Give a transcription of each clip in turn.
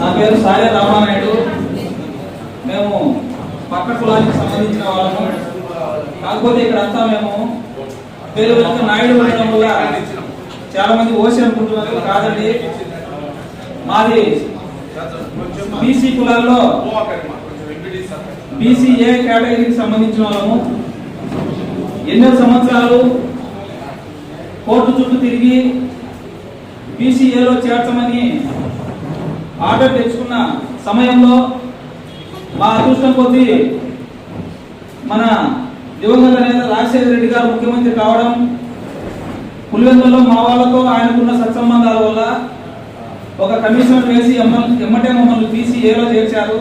నా పేరు సాయ రామానాయుడు. మేము పక్క కులానికి సంబంధించిన వాళ్ళము. కాకపోతే ఇక్కడ అంతా మేము పేరు వెనుక నాయుడు ఉండడం వల్ల చాలా మంది ఓసి అనుకుంటున్నారు. కాదండి. మాది బీసీ కులాల్లో బీసీ ఏ కేటగిరీకి సంబంధించిన వాళ్ళము. ఎన్నో సంవత్సరాలు కోర్టు చుట్టూ తిరిగి బీసీఏలో చేర్చమని ఆర్డర్ తెచ్చుకున్న సమయంలో మా అదృష్టం కొద్దీ మన దివంగత నేత రాజశేఖర రెడ్డి గారు ముఖ్యమంత్రి కావడం పులివెందులో మా వాళ్ళతో ఆయనకున్న సత్సంబంధాల వల్ల ఒక కమిషన్ వేసి ఎమ్మ- ఎమ్మటే మమ్మల్ని బీసీఏలో చేర్చారు.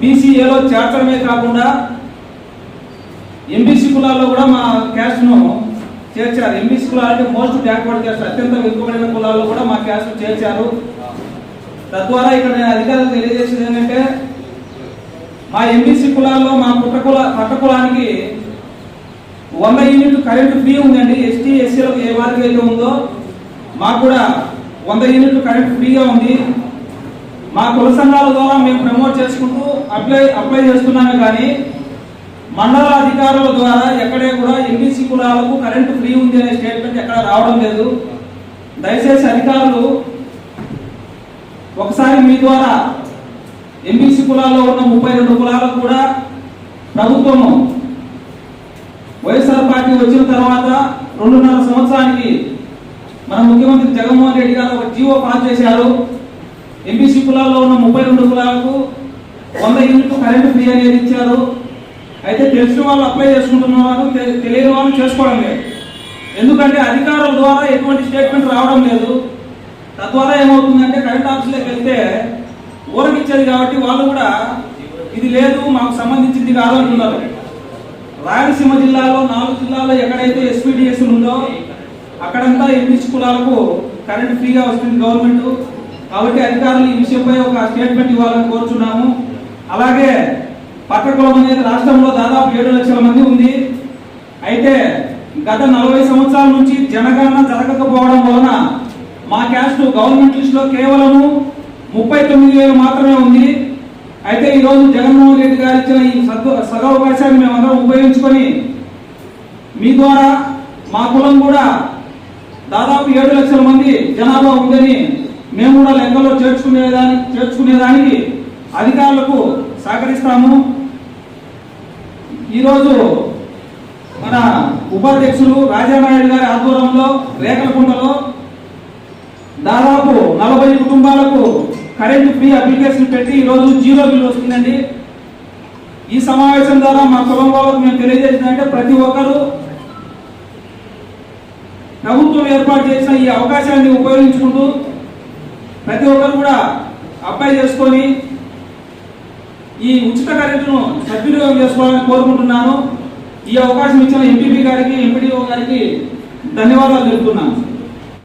బీసీఏలో చేర్చడమే కాకుండా ఎంబీసీ కులాల్లో కూడా మా క్యాస్ట్ను చేర్చారు. MB school already most backward caste అత్యంత వెనుకబడిన కులాల్లో కూడా మా క్యాస్ట్ చేర్చారు. తద్వారా ఇక్కడ నేను అధికారులకు తెలియజేసేది ఏంటంటే మా ఎంబీసీ కులాల్లో మా పుట్ట కుల పట్ట కులానికి వంద యూనిట్ కరెంటు ఫ్రీ ఉందండి. ఎస్టీ ఎస్సీలకు ఏ వారికి అయితే ఉందో మాకు కూడా వంద యూనిట్లు కరెంట్ ఫ్రీగా ఉంది. మా కుల సంఘాల ద్వారా మేము ప్రమోట్ చేసుకుంటూ అప్లై అప్లై చేస్తున్నామే కానీ మండల అధికారుల ద్వారా ఎక్కడే కూడా ఎంబీసీ కులాలకు కరెంటు ఫ్రీ ఉంది అనే స్టేట్మెంట్ ఎక్కడ రావడం లేదు. దయచేసి అధికారులు ఒకసారి మీ ద్వారా ఎంబీసీ కులాల్లో ఉన్న ముప్పై రెండు కులాలకు కూడా ప్రభుత్వము వైఎస్ఆర్ పార్టీ వచ్చిన తర్వాత రెండున్నర సంవత్సరానికి మన ముఖ్యమంత్రి జగన్మోహన్ రెడ్డి గారు ఒక జీవో పాస్ చేశారు. ఎంబీసీ కులాల్లో ఉన్న ముప్పై రెండు కులాలకు వంద యూనిట్లు కరెంటు ఫ్రీ అనేది ఇచ్చారు. అయితే తెలిసిన వాళ్ళు అప్లై చేసుకుంటున్న తె- తెలియని వాళ్ళు చేసుకోవడం లేదు. ఎందుకంటే అధికారుల ద్వారా ఎటువంటి స్టేట్మెంట్ రావడం లేదు. తద్వారా ఏమవుతుందంటే కరెంట్ ఆఫీసులోకి వెళ్తే ఊరకిచ్చేది కాబట్టి వాళ్ళు కూడా ఇది లేదు మాకు సంబంధించింది కాదంటున్నారు రాయలసీమ జిల్లాలో నాలుగు జిల్లాల్లో ఎక్కడైతే ఎస్పీడిఎస్ ఉందో అక్కడంతా ఎంపీసీ కులాలకు కరెంట్ ఫ్రీగా వస్తుంది గవర్నమెంట్ కాబట్టి అధికారులు ఈ విషయంపై ఒక స్టేట్మెంట్ ఇవ్వాలని కోరుచున్నాము. అలాగే కులం అనేది రాష్ట్రంలో దాదాపు ఏడు లక్షల మంది ఉంది. అయితే గత నలభై సంవత్సరాల నుంచి జనగణన జరగకపోవడం వలన మా క్యాస్ట్ గవర్నమెంట్ లిస్టులో కేవలము ముప్పై తొమ్మిది వేలు మాత్రమే ఉంది. అయితే ఈ రోజు జగన్మోహన్ రెడ్డి గారు ఇచ్చిన ఈ సద్వ- సదవకాశాన్ని మేమందరం ఉపయోగించుకొని మీ ద్వారా మా కులం కూడా దాదాపు ఏడు లక్షల మంది జనాభా ఉందని మేము కూడా లెక్కలో చేర్చుకునేదానికి చేర్చుకునేదానికి అధికారులకు సహకరిస్తాము. ఈరోజు మన ఉపాధ్యక్షులు రాజానాయుడు గారి ఆధ్వర్యంలో రేకలకుంటలో దాదాపు నలభై కుటుంబాలకు కరెంటు ఫ్రీ అప్లికేషన్ పెట్టి ఈరోజు జీరో బిల్ వస్తుందండి. ఈ సమావేశం ద్వారా మా కులం వాళ్ళకు మేము తెలియజేసిందంటే ప్రతి ఒక్కరూ ప్రభుత్వం ఏర్పాటు చేసిన ఈ అవకాశాన్ని ఉపయోగించుకుంటూ ప్రతి ఒక్కరు కూడా అప్లై చేసుకొని ఈ ఉచిత కరెంటును సద్వినియోగం చేసుకోవాలని కోరుకుంటున్నాను. ఈ అవకాశం ఇచ్చిన ఎంపీపీ గారికి ఎంపీడీఓ గారికి ధన్యవాదాలు తెలుపుతున్నాను.